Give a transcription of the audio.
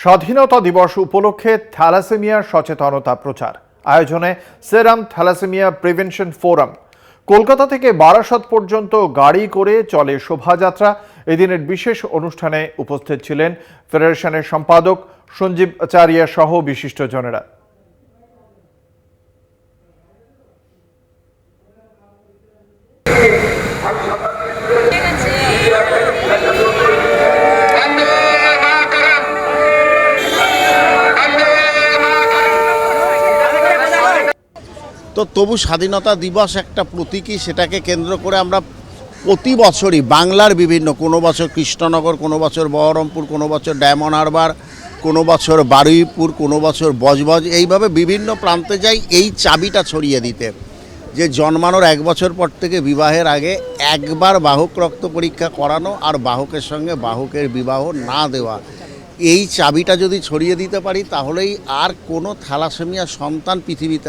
স্বাধীনতা দিবস উপলক্ষে থ্যালাসেমিয়া সচেতনতা প্রচার। আয়োজনে serum thalassaemia prevention forum. Kolkata থেকে বারাসত পর্যন্ত গাড়ি করে চলে শোভাযাত্রা। এদিনের বিশেষ অনুষ্ঠানে উপস্থিত ছিলেন ফেডারেশনের সম্পাদক সঞ্জীব আচারিয়া সহ বিশিষ্টজনেরা। তো তবু স্বাধীনতা দিবস একটা প্রতীকী, সেটাকে কেন্দ্র করে আমরা প্রতি বছরই বাংলার বিভিন্ন, কোনো বছর কৃষ্ণনগর, কোনো বছর বহরমপুর, কোনো বছর ডায়মন্ড হারবার, কোনো বছর বারুইপুর, কোনো বছর বজবজ, এইভাবে বিভিন্ন প্রান্তে যাই এই চাবিটা ছড়িয়ে দিতে। যে জন্মানোর এক বছর পর থেকে বিবাহের আগে একবার বাহক রক্ত পরীক্ষা করানো আর বাহকের সঙ্গে বাহকের বিবাহ না দেওয়া। এই চাবিটা যদি ছড়িয়ে দিতে পারি, তাহলেই আর কোনো থ্যালাসেমিয়া সন্তান পৃথিবীতে